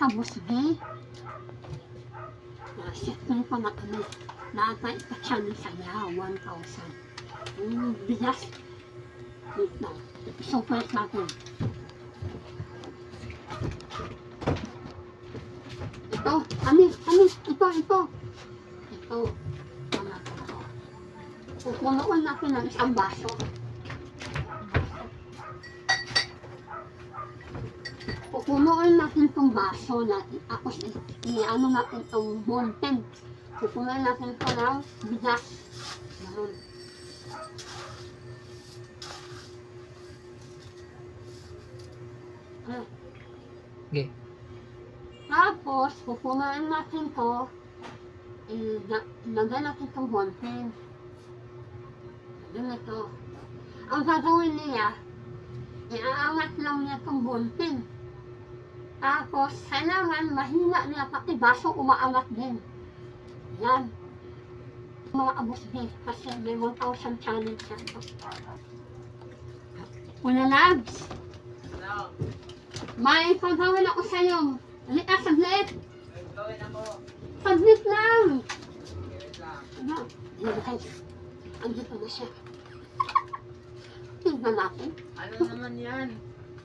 Morning, Habusbe. Ah, siyempre pa na kami. Nakatay pa channel sa niya, 1,000. Yung bigas. Wait lang. Super natin. Ito, kami, kami, ito, ito. Ito. Tama ito. Pupunuan natin ng isang baso. Pupunuan natin itong baso natin. Tapos, i-ano natin itong bonten. Pupunuan natin ito ng bigas. Ganun. Ah. Okay. Tapos, pupunuan natin to. Ilagay natin itong bonten. Ganito. Ang gagawin niya, iaangat lang niya itong bonten. Tapos, kailangan mahina niya pati baso umaangat din. Yan. Mga abos din. Kasi may 1,000 channel siya. Una labs. Ano? May pagawin ako sa'yo. Halika, saglit. Gawin ako. Saglit lang. Wait lang. Ano? Yan guys. Andito na siya. Tingnan natin. Ano naman yan?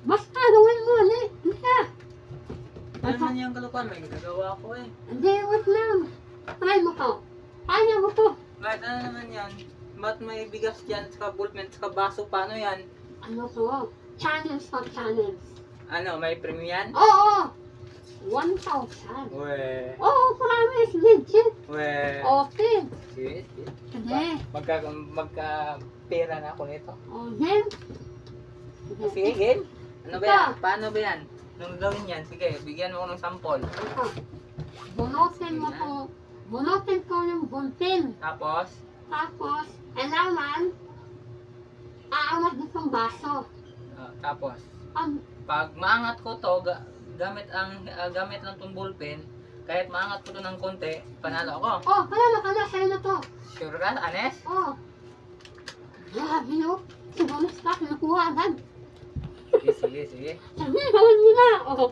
Basta gawin mo ulit. Halika. Ano naman yung kalukuan? May gagawa ko eh. Hindi, wait lang. Try mo to. Kaya mo to. Bakit ano naman yan? Ba't may bigas dyan, saka ballpen, saka baso? Paano yan? Ano to? Channels for channels. Ano, may premium yan? Oo! 1,000. We, Oo, promise. Legit. we. Okay. Sige, sige. Magka, magka pera na ako nito. O, then. Sige, game. Ano ba yan? Paano ba yan? Nung gawin yan, sige, bigyan mo ako ng sample. Ito. Bunutin mo to. Bunutin ko yung buntin. Tapos, Tapos, kailangan, aangat ditong baso. ah, tapos, Pag, pag maangat ko to, ga- gamit ang ah, gamit lang tong ballpen, kahit maangat ko to ng konti, panalo ako. oh, panalo ka na, sa'yo na to. Sure ka, Anes? Oh. Grabe, no? Siguro sa akin, nakuha agad. Sige, sige. Sabi, gawin mo na. Oh.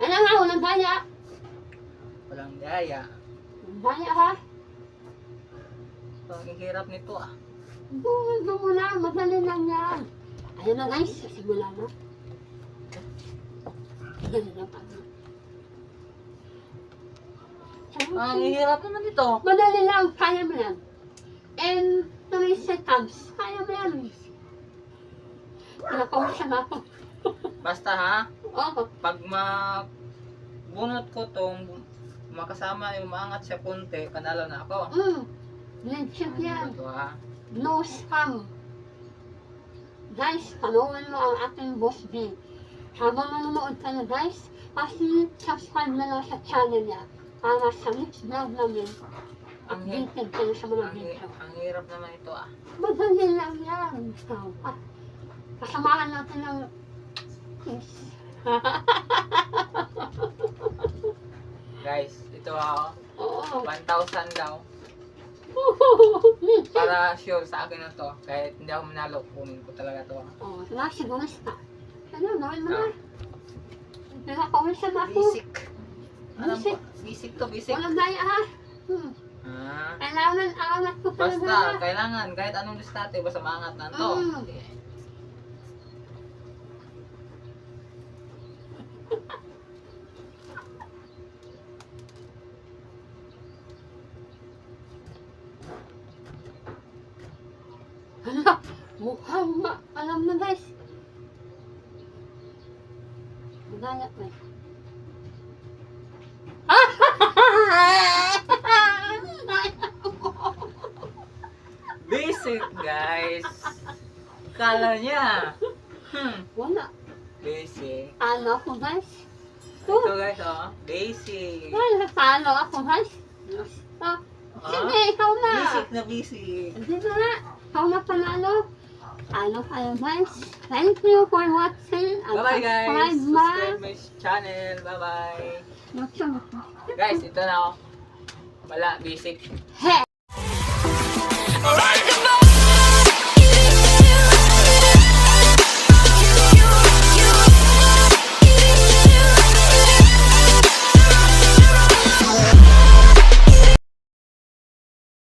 Alam nga, walang gaya. Walang daya. Walang Gaya, ha? Ang hirap nito ah. Gawin mo na, madali lang yan. Ayun na guys, simula na. Madali lang pa. Ang hirap naman ito. Madali lang, kaya mo yan. In 3 seconds, kaya mo yan. Pinapawisan ako. Basta ha, Oo. pag ma bunot ko tong makasama yung maangat siya konti, panalo na ako. Mm. Legit yan. Ito ha. No scam. Guys, panoorin mo ang ating boss B. Habang nanonood ka na guys, kasi subscribe na lang sa channel niya para sa next vlog namin. Ang, hi- Updated kayo sa mga ang, hi- video. ang hirap naman ito ah. Madali lang yan. Ikaw pa. Kasamahan natin ng. Guys, ito ah, Oo. 1,000 daw. Para sure sa akin na to. Kahit hindi ako manalo, kunin ko talaga to. ah. Oo, wala siguro sa. Ano, gawin mo na. Ah. Pinakawisan ako. Basic. Alam ko, Basic. basic to, basic. Walang daya ha. Hmm. Ah. Kailangan aangat ko talaga. Basta, kailangan, kahit anong distate, basta maangat na to. Mm. Hala, mukhang ma alam na guys. Magaya ko eh. Basic, guys. Kala niya. Hmm. Wala. Basic. Ano ako guys? Ito guys, oh. Basic. Wala, talo ako guys. Basta. Sige, ikaw na. basic na basic. Hindi na nga. Ikaw na panalo. Ano kayo guys? Thank you for watching. And Bye-bye guys. subscribe na. Subscribe my channel. Bye-bye. Guys, ito na oh. Wala, basic. Hey! Alright.